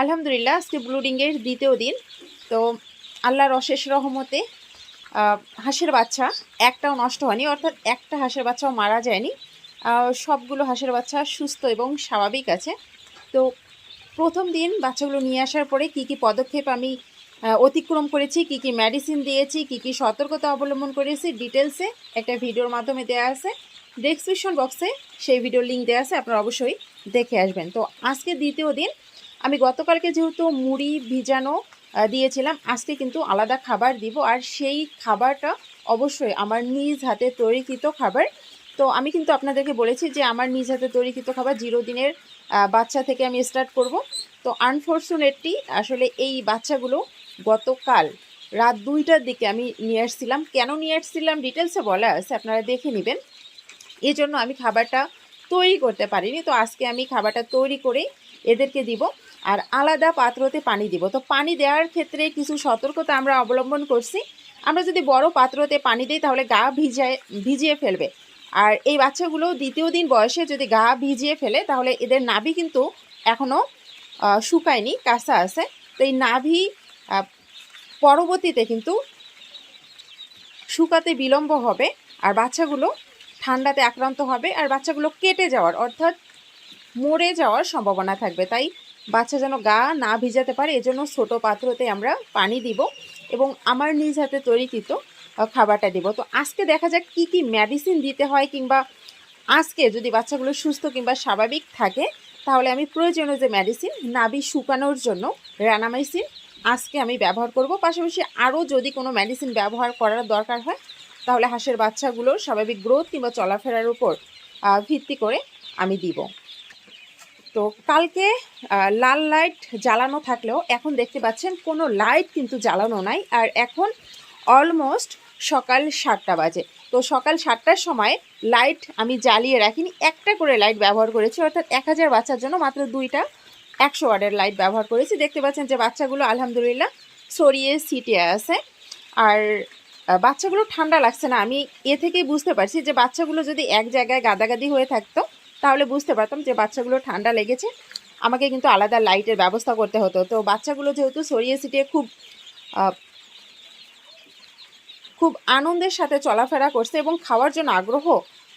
আলহামদুলিল্লাহ, আজকে ব্লুডিংয়ের দ্বিতীয় দিন। তো আল্লাহর অশেষ রহমতে হাঁসের বাচ্চা একটাও নষ্ট হয়নি, অর্থাৎ একটা হাঁসের বাচ্চাও মারা যায়নি। সবগুলো হাঁসের বাচ্চা সুস্থ এবং স্বাভাবিক আছে। তো প্রথম দিন বাচ্চাগুলো নিয়ে আসার পরে কি কি পদক্ষেপ আমি অতিক্রম করেছি, কি কি মেডিসিন দিয়েছি, কি কি সতর্কতা অবলম্বন করেছি ডিটেলসে একটা ভিডিওর মাধ্যমে দেওয়া আছে। ডেসক্রিপশন বক্সে সেই ভিডিওর লিঙ্ক দেওয়া আছে, আপনারা অবশ্যই দেখে আসবেন। তো আজকে দ্বিতীয় দিন আমি গতকালকে যেহেতু মুড়ি ভিজানো দিয়েছিলাম, আজকে কিন্তু আলাদা খাবার দিব। আর সেই খাবারটা অবশ্যই আমার নিজ হাতে তৈরিকৃত খাবার। তো আমি কিন্তু আপনাদেরকে বলেছি যে আমার নিজ হাতে তৈরিকৃত খাবার জিরো দিনের বাচ্চা থেকে আমি স্টার্ট করব। তো আনফর্চুনেটলি আসলে এই বাচ্চাগুলো গতকাল রাত দুইটার দিকে আমি নিয়ে আসছিলাম। কেন নিয়ে আসছিলাম? ডিটেলসে বলা আছে, আপনারা দেখে নেবেন। এই জন্য আমি খাবারটা তৈরি করতে পারিনি। তো আজকে আমি খাবারটা তৈরি করে এদেরকে দিব। আর আলাদা পাত্রতে পানি দিব। তো পানি দেওয়ার ক্ষেত্রে কিছু সতর্কতা আমরা অবলম্বন করছি। আমরা যদি বড় পাত্রতে পানি দিই, তাহলে গা ভিজায়, ভিজিয়ে ফেলবে। আর এই বাচ্চাগুলো দ্বিতীয় দিন বয়সে যদি গা ভিজিয়ে ফেলে, তাহলে এদের নাভি কিন্তু এখনও শুকায়নি, কাঁচা আছে। তো এই নাভি পরবর্তীতে কিন্তু শুকাতে বিলম্ব হবে আর বাচ্চাগুলো ঠান্ডাতে আক্রান্ত হবে আর বাচ্চাগুলো কেটে যাওয়ার, অর্থাৎ মরে যাওয়ার সম্ভাবনা থাকবে। তাই বাচ্চা যেন গা না ভিজাতে পারে, এজন্য ছোটো পাত্রতে আমরা পানি দিব এবং আমার নিজ হাতে তৈরিকৃত খাবারটা দিব। তো আজকে দেখা যাক কি কি মেডিসিন দিতে হয় কিংবা আজকে যদি বাচ্চাগুলো সুস্থ কিংবা স্বাভাবিক থাকে, তাহলে আমি প্রয়োজনীয় যে মেডিসিন নাভি শুকানোর জন্য রানামাইসিন আজকে আমি ব্যবহার করব। পাশাপাশি আরও যদি কোনো মেডিসিন ব্যবহার করার দরকার হয়, তাহলে হাঁসের বাচ্চাগুলোর স্বাভাবিক গ্রোথ কিংবা চলাফেরার উপর ভিত্তি করে আমি দিব। তো কালকে লাল লাইট জ্বালানো থাকলেও এখন দেখতে পাচ্ছেন কোনো লাইট কিন্তু জ্বালানো নাই। আর এখন অলমোস্ট সকাল সাতটা বাজে। তো সকাল সাতটার সময় লাইট আমি জ্বালিয়ে রাখিনি, একটা করে লাইট ব্যবহার করেছি। অর্থাৎ এক হাজার বাচ্চার জন্য মাত্র দুইটা একশো ওয়ার্ডের লাইট ব্যবহার করেছি। দেখতে পাচ্ছেন যে বাচ্চাগুলো আলহামদুলিল্লাহ ছড়িয়ে সিটিয়ে আছে। আর বাচ্চাগুলো ঠান্ডা লাগছে না। আমি এ থেকেই বুঝতে পারছি যে বাচ্চাগুলো যদি এক জায়গায় গাদাগাদি হয়ে থাকতো তাহলে বুঝতে পারতাম যে বাচ্চাগুলো ঠান্ডা লেগেছে। আমাকে কিন্তু আলাদা লাইটের ব্যবস্থা করতে হতো। তো বাচ্চাগুলো যেহেতু সরিয়ে ছিটিয়ে খুব খুব আনন্দের সাথে চলাফেরা করছে এবং খাওয়ার জন্য আগ্রহ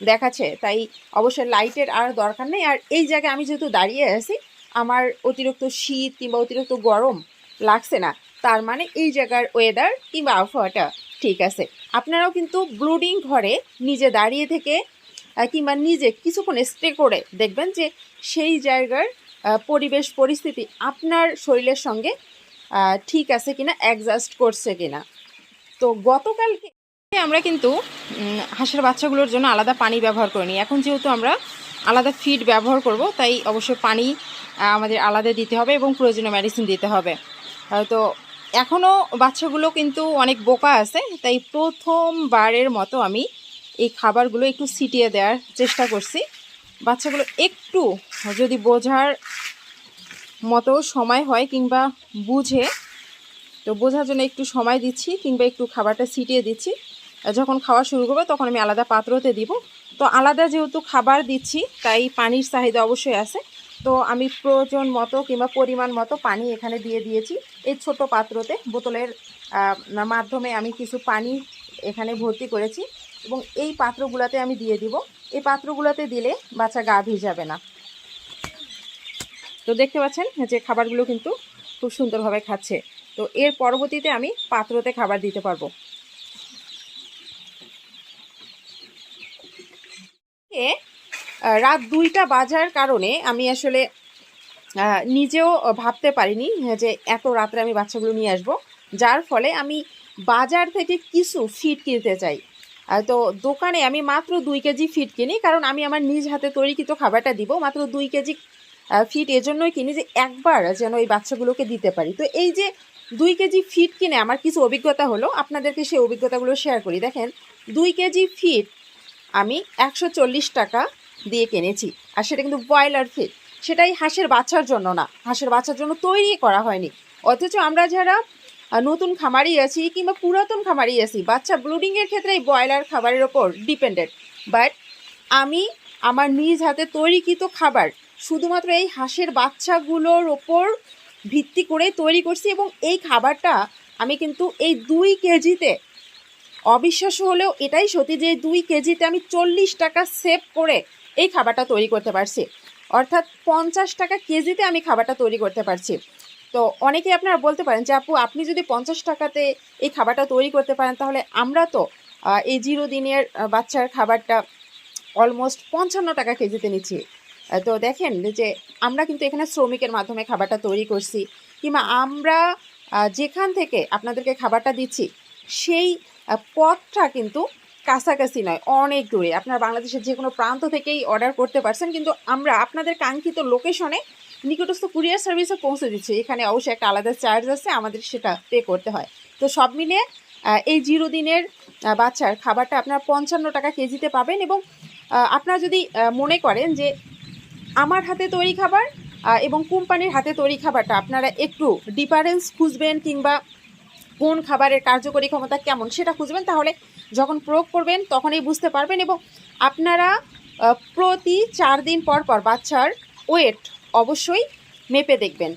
দেখাচ্ছে, তাই অবশ্যই লাইটের আর দরকার নেই। আর এই জায়গায় আমি যেহেতু দাঁড়িয়ে আছি, আমার অতিরিক্ত শীত কিংবা অতিরিক্ত গরম লাগছে না, তার মানে এই জায়গার ওয়েদার কিংবা আবহাওয়াটা ঠিক আছে। আপনারাও কিন্তু ব্লুডিং ঘরে নিজে দাঁড়িয়ে থেকে কিংবা নিজে কিছুক্ষণ স্টে করে দেখবেন যে সেই জায়গার পরিবেশ, পরিস্থিতি আপনার শরীরের সঙ্গে ঠিক আছে কিনা অ্যাডজাস্ট করছে কিনা। তো গতকালকে আমরা কিন্তু হাঁসের বাচ্চাগুলোর জন্য আলাদা পানি ব্যবহার করিনি। এখন যেহেতু আমরা আলাদা ফিড ব্যবহার করব, তাই অবশ্যই পানি আমাদের আলাদা দিতে হবে এবং প্রয়োজনীয় মেডিসিন দিতে হবে। তো এখনও বাচ্চাগুলো কিন্তু অনেক বোকা আছে, তাই প্রথমবারের মতো আমি এই খাবারগুলো একটু ছিটিয়ে দেওয়ার চেষ্টা করছি। বাচ্চাগুলো একটু যদি বোঝার মতো সময় হয় কিংবা বুঝে, তো বোঝার জন্য একটু সময় দিচ্ছি কিংবা একটু খাবারটা ছিটিয়ে দিচ্ছি। যখন খাওয়া শুরু করবে তখন আমি আলাদা পাত্রতে দিব। তো আলাদা যেহেতু খাবার দিচ্ছি, তাই পানির চাহিদা অবশ্যই আছে। তো আমি প্রয়োজন মতো কিংবা পরিমাণ মতো পানি এখানে দিয়ে দিয়েছি। এই ছোট পাত্রতে বোতলের মাধ্যমে আমি কিছু পানি এখানে ভর্তি করেছি। এবং এই পাত্রগুলোতে আমি দিয়ে দিব। এই পাত্রগুলোতে দিলে বাচ্চা গা ভিজাবে না। তো দেখতে পাচ্ছেন, যে খাবারগুলো কিন্তু খুব সুন্দরভাবে খাচ্ছে। তো এর পরবর্তীতে আমি পাত্রতে খাবার দিতে পারব। রাত দুইটা বাজার কারণে আমি আসলে নিজেও ভাবতে পারিনি যে এত রাত্রে আমি বাচ্চাগুলো নিয়ে আসব। যার ফলে আমি বাজার থেকে কিছু ফিড কিনতে চাই। তো দোকানে আমি মাত্র দুই কেজি ফিড কিনি, কারণ আমি আমার নিজ হাতে তৈরিকৃত খাবারটা দিব, মাত্র দুই কেজি ফিট এজন্যই কিনি যে একবার যেন এই বাচ্চাগুলোকে দিতে পারি। তো এই যে দুই কেজি ফিট কিনে আমার কিছু অভিজ্ঞতা হলো, আপনাদেরকে সেই অভিজ্ঞতাগুলো শেয়ার করি। দেখেন, দুই কেজি ফিট আমি একশো চল্লিশ টাকা দিয়ে কিনেছি, আর সেটা কিন্তু ব্রয়লার ফিট। সেটাই হাঁসের বাচ্চার জন্য না, হাঁসের বাচ্চার জন্য তৈরি করা হয়নি। অথচ আমরা যারা নতুন খামারি আছি কিংবা পুরাতন খামারি আছি, বাচ্চা ব্লুডিংয়ের ক্ষেত্রে এই ব্রয়লার খাবারের ওপর ডিপেন্ডেন্ট বাট আমি আমার নিজ হাতে তৈরিকৃত খাবার, শুধুমাত্র এই হাঁসের বাচ্চাগুলোর ওপর ভিত্তি করে তৈরি করছি এবং এই খাবারটা আমি কিন্তু এই দুই কেজিতে, অবিশ্বাস্য হলেও এটাই সত্যি যে দুই কেজিতে আমি চল্লিশ টাকা সেভ করে এই খাবারটা তৈরি করতে পারছি। অর্থাৎ পঞ্চাশ টাকা কেজিতে আমি খাবারটা তৈরি করতে পারছি। তো অনেকেই আপনারা বলতে পারেন যে, আপু, আপনি যদি পঞ্চাশ টাকাতে এই খাবারটা তৈরি করতে পারেন, তাহলে আমরা তো এই জিরো দিনের বাচ্চার খাবারটা অলমোস্ট পঞ্চান্ন টাকা কেজিতে নিচ্ছি। তো দেখেন যে, আমরা কিন্তু এখানে শ্রমিকের মাধ্যমে খাবারটা তৈরি করছি, কিংবা আমরা যেখান থেকে আপনাদেরকে খাবারটা দিচ্ছি, সেই পথটা কিন্তু কাছাকাছি নয়, অনেক দূরে। আপনার বাংলাদেশের যে কোনো প্রান্ত থেকেই অর্ডার করতে পারছেন, কিন্তু আমরা আপনাদের কাঙ্ক্ষিত লোকেশনে নিকটস্থ কুরিয়ার সার্ভিসে পৌঁছে দিচ্ছে। এখানে অবশ্যই একটা আলাদা চার্জ আছে, আমাদের সেটা পে করতে হয়। তো সব মিলে এই জিরো দিনের বাচ্চার খাবারটা আপনার পঞ্চান্ন টাকা কেজিতে পাবেন এবং আপনারা যদি মনে করেন যে আমার হাতে তৈরি খাবার এবং কোম্পানির হাতে তৈরি খাবারটা আপনারা একটু ডিফারেন্স খুঁজবেন কিংবা কোন খাবারের কার্যকরী ক্ষমতা কেমন সেটা খুঁজবেন, তাহলে যখন প্রয়োগ করবেন তখনই বুঝতে পারবেন এবং আপনারা প্রতি চার দিন পর পর বাচ্চার ওয়েট অবশ্যই মেপে দেখবেন।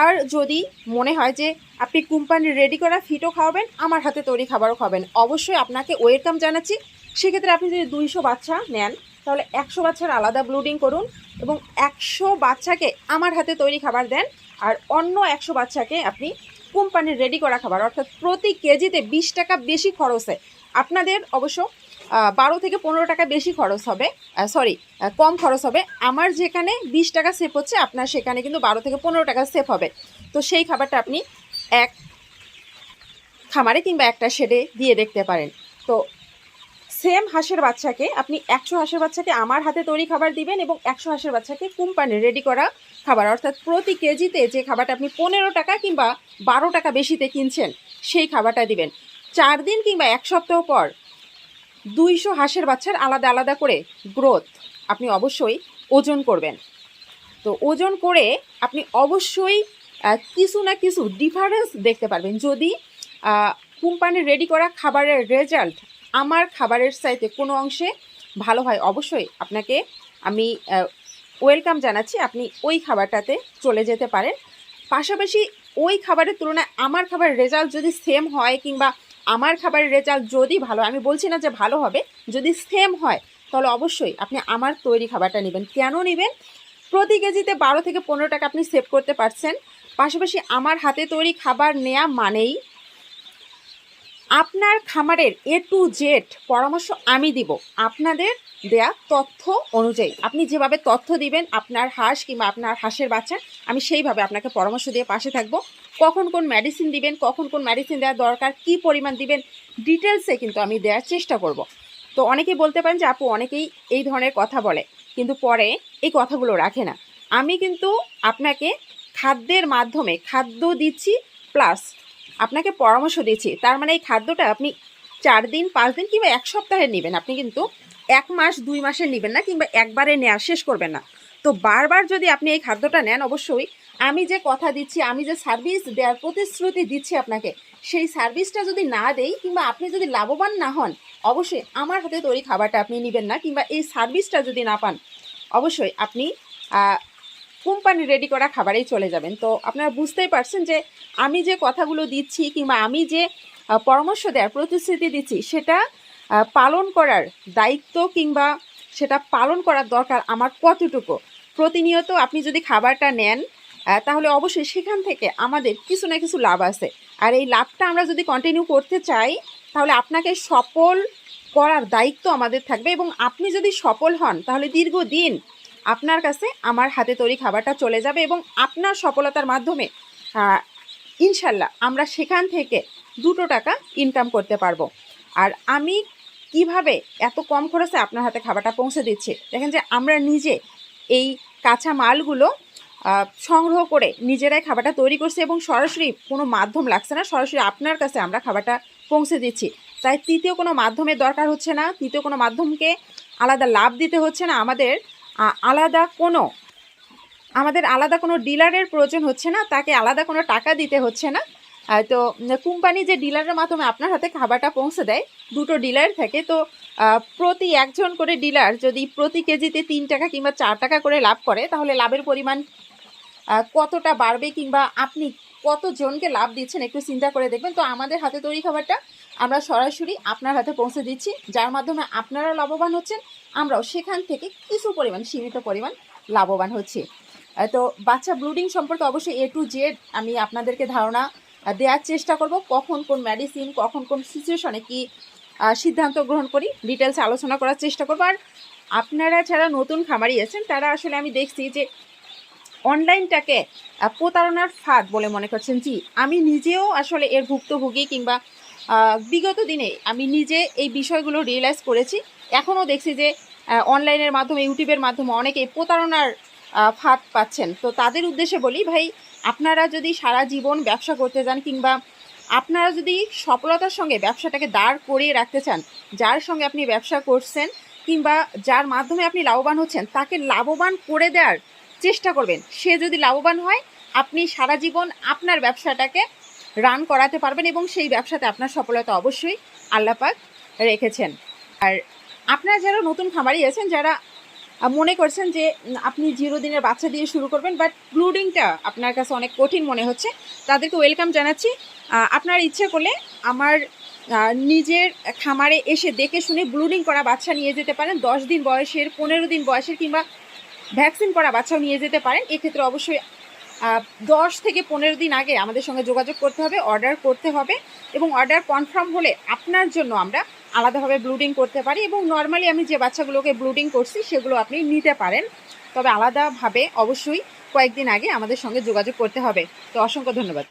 আর যদি মনে হয় যে আপনি কোম্পানির রেডি করা ফিটও খাওয়াবেন, আমার হাতে তৈরি খাবারও খাবেন অবশ্যই আপনাকে ওয়েলকাম জানাচ্ছি। সেক্ষেত্রে আপনি যদি দুইশো বাচ্চা নেন, তাহলে একশো বাচ্চার আলাদা ব্লুডিং করুন এবং একশো বাচ্চাকে আমার হাতে তৈরি খাবার দেন আর অন্য একশো বাচ্চাকে আপনি কোম্পানির রেডি করা খাবার, অর্থাৎ প্রতি কেজিতে বিশ টাকা বেশি খরচে। আপনাদের অবশ্য বারো থেকে পনেরো টাকা বেশি খরচ হবে সরি কম খরচ হবে। আমার যেখানে বিশ টাকা সেভ হচ্ছে, আপনার সেখানে কিন্তু বারো থেকে পনেরো টাকা সেভ হবে। তো সেই খাবারটা আপনি এক খামারে কিংবা একটা শেডে দিয়ে দেখতে পারেন। তো সেম হাঁসের বাচ্চাকে, আপনি একশো হাঁসের বাচ্চাকে আমার হাতে তৈরি খাবার দিবেন এবং একশো হাঁসের বাচ্চাকে কোম্পানির রেডি করা খাবার। অর্থাৎ প্রতি কেজিতে যে খাবারটা আপনি পনেরো টাকা কিংবা বারো টাকা বেশিতে কিনছেন, সেই খাবারটা দিবেন। চার দিন কিংবা এক সপ্তাহ পর দুইশো হাঁসের বাচ্চার আলাদা আলাদা করে গ্রোথ আপনি অবশ্যই ওজন করবেন। তো ওজন করে আপনি অবশ্যই কিছু না কিছু ডিফারেন্স দেখতে পারবেন। যদি কোম্পানির রেডি করা খাবারের রেজাল্ট আমার খাবারের চাইতে কোনো অংশে ভালো হয়, অবশ্যই আপনাকে আমি ওয়েলকাম জানাচ্ছি। আপনি ওই খাবারটাতে চলে যেতে পারেন। পাশাপাশি ওই খাবারের তুলনায় আমার খাবার রেজাল্ট যদি সেম হয় কিংবা আমার খাবারের রেজাল্ট যদি ভালো আমি বলছি না যে ভালো হবে, যদি সেম হয়, তাহলে অবশ্যই আপনি আমার তৈরি খাবারটা নেবেন। কেন নেবেন? প্রতি কেজিতে বারো থেকে পনেরো টাকা আপনি সেভ করতে পারছেন। পাশাপাশি আমার হাতে তৈরি খাবার নেয়া মানেই আপনার খামারের এ টু জেড পরামর্শ আমি দিব। আপনাদের দেয়া তথ্য অনুযায়ী। আপনি যেভাবে তথ্য দিবেন, আপনার হাঁস কিংবা আপনার হাঁসের বাচ্চা, আমি সেইভাবে আপনাকে পরামর্শ দিয়ে পাশে থাকব। কখন কোন মেডিসিন দিবেন, কখন কোন মেডিসিন দেওয়া দরকার, কি পরিমাণ দিবেন ডিটেলসে কিন্তু আমি দেওয়ার চেষ্টা করব। তো অনেকেই বলতে পারেন যে, আপু, অনেকেই এই ধরনের কথা বলে। কিন্তু পরে এই কথাগুলো রাখে না। আমি কিন্তু আপনাকে খাদ্যের মাধ্যমে খাদ্য দিচ্ছি প্লাস আপনাকে পরামর্শ দিচ্ছি। তার মানে এই খাদ্যটা আপনি চার দিন, পাঁচ দিন কিংবা এক সপ্তাহে নেবেন। আপনি কিন্তু এক মাস, দুই মাসের নেবেন না কিংবা একবারে নেওয়া শেষ করবেন না। তো বারবার যদি আপনি এই খাদ্যটা নেন, অবশ্যই আমি যে কথা দিচ্ছি, আমি যে সার্ভিস দেওয়ার প্রতিশ্রুতি দিচ্ছি আপনাকে, সেই সার্ভিসটা যদি না দেই কিংবা আপনি যদি লাভবান না হন, অবশ্যই আমার হাতে তৈরি খাবারটা আপনি নেবেন না কিংবা এই সার্ভিসটা যদি না পান, অবশ্যই আপনি কোম্পানি রেডি করা খাবারেই চলে যাবেন। তো আপনারা বুঝতেই পারছেন যে আমি যে কথাগুলো দিচ্ছি কিংবা আমি যে পরামর্শ দেওয়ার প্রতিশ্রুতি দিচ্ছি, সেটা পালন করার দায়িত্ব কিংবা সেটা পালন করার দরকার আমার কতটুকু? প্রতিনিয়ত আপনি যদি খাবারটা নেন তাহলে অবশ্যই সেখান থেকে আমাদের কিছু না কিছু লাভ আছে। আর এই লাভটা আমরা যদি কন্টিনিউ করতে চাই, তাহলে আপনাকে সফল করার দায়িত্ব আমাদের থাকবে এবং আপনি যদি সফল হন, তাহলে দীর্ঘদিন আপনার কাছে আমার হাতে তৈরি খাবারটা চলে যাবে এবং আপনার সফলতার মাধ্যমে ইনশাল্লাহ আমরা সেখান থেকে দুটো টাকা ইনকাম করতে পারব। আর আমি কীভাবে এত কম খরচে আপনার হাতে খাবারটা পৌঁছে দিচ্ছি? দেখেন যে আমরা নিজে এই কাঁচা মালগুলো সংগ্রহ করে নিজেরাই খাবারটা তৈরি করছি এবং সরাসরি কোনো মাধ্যম লাগছে না, সরাসরি আপনার কাছে আমরা খাবারটা পৌঁছে দিচ্ছি। তাই তৃতীয় কোনো মাধ্যমের দরকার হচ্ছে না, তৃতীয় কোনো মাধ্যমকে আলাদা লাভ দিতে হচ্ছে না। আমাদের আলাদা কোনো, আমাদের আলাদা কোনো ডিলারের প্রয়োজন হচ্ছে না, তাকে আলাদা কোনো টাকা দিতে হচ্ছে না। তো কোম্পানি যে ডিলারের মাধ্যমে আপনার হাতে খাবারটা পৌঁছে দেয়, দুটো ডিলার থাকে, তো প্রতি একজন করে ডিলার যদি প্রতি কেজিতে তিন টাকা কিংবা চার টাকা করে লাভ করে, তাহলে লাভের পরিমাণ কতটা বাড়বে কিংবা আপনি কতজনকে লাভ দিচ্ছেন একটু চিন্তা করে দেখবেন। তো আমাদের হাতে তৈরি খাবারটা আমরা সরাসরি আপনার হাতে পৌঁছে দিচ্ছি, যার মাধ্যমে আপনারা লাভবান হচ্ছেন আমরাও সেখান থেকে কিছু পরিমাণ, সীমিত পরিমাণ লাভবান হচ্ছি। তো বাচ্চা ব্লুডিং সম্পর্কে অবশ্যই এ টু জেড আমি আপনাদেরকে ধারণা দেওয়ার চেষ্টা করব কখন কোন মেডিসিন কখন কোন সিচুয়েশনে কি সিদ্ধান্ত গ্রহণ করি। ডিটেলস আলোচনা করার চেষ্টা করব। আর আপনারা যারা নতুন খামারি আছেন, তারা আসলে আমি দেখছি যে অনলাইনটাকে প্রতারণার ফাঁদ বলে মনে করছেন। জি, আমি নিজেও আসলে এর ভুক্তভোগী কিংবা বিগত দিনে আমি নিজে এই বিষয়গুলো রিয়েলাইজ করেছি। এখনও দেখছি যে অনলাইনের মাধ্যমে ইউটিউবের মাধ্যমে অনেকে প্রতারণার ফাঁদ পাচ্ছেন। তো তাদের উদ্দেশ্যে বলি, ভাই, আপনারা যদি সারা জীবন ব্যবসা করতে যান কিংবা আপনারা যদি সফলতার সঙ্গে ব্যবসাটাকে দাঁড় করিয়ে রাখতে চান, যার সঙ্গে আপনি ব্যবসা করছেন কিংবা যার মাধ্যমে আপনি লাভবান হচ্ছেন, তাকে লাভবান করে দেওয়ার চেষ্টা করবেন। সে যদি লাভবান হয়, আপনি সারা জীবন আপনার ব্যবসাটাকে রান করাতে পারবেন এবং সেই ব্যবসাতে আপনার সফলতা অবশ্যই আল্লাপাক রেখেছেন। আর আপনারা যারা নতুন খামারি আছেন, যারা মনে করছেন যে আপনি জিরো দিনের বাচ্চা দিয়ে শুরু করবেন বাট ব্লুডিংটা আপনার কাছে অনেক কঠিন মনে হচ্ছে, তাদেরকে ওয়েলকাম জানাচ্ছি। আপনার ইচ্ছে করলে আমার নিজের খামারে এসে দেখে শুনে ব্লুডিং করা বাচ্চা নিয়ে যেতে পারেন, দশ দিন বয়সের, পনেরো দিন বয়সের কিংবা ভ্যাকসিন করা বাচ্চাও নিয়ে যেতে পারেন। এক্ষেত্রে অবশ্যই দশ থেকে পনেরো দিন আগে আমাদের সঙ্গে যোগাযোগ করতে হবে অর্ডার করতে হবে এবং অর্ডার কনফার্ম হলে আপনার জন্য আমরা আলাদাভাবে ব্লুডিং করতে পারি এবং নর্মালি আমি যে বাচ্চাগুলোকে ব্লুডিং করছি, সেগুলো আপনি নিতে পারেন। তবে আলাদাভাবে অবশ্যই কয়েকদিন আগে আমাদের সঙ্গে যোগাযোগ করতে হবে। তো অসংখ্য ধন্যবাদ।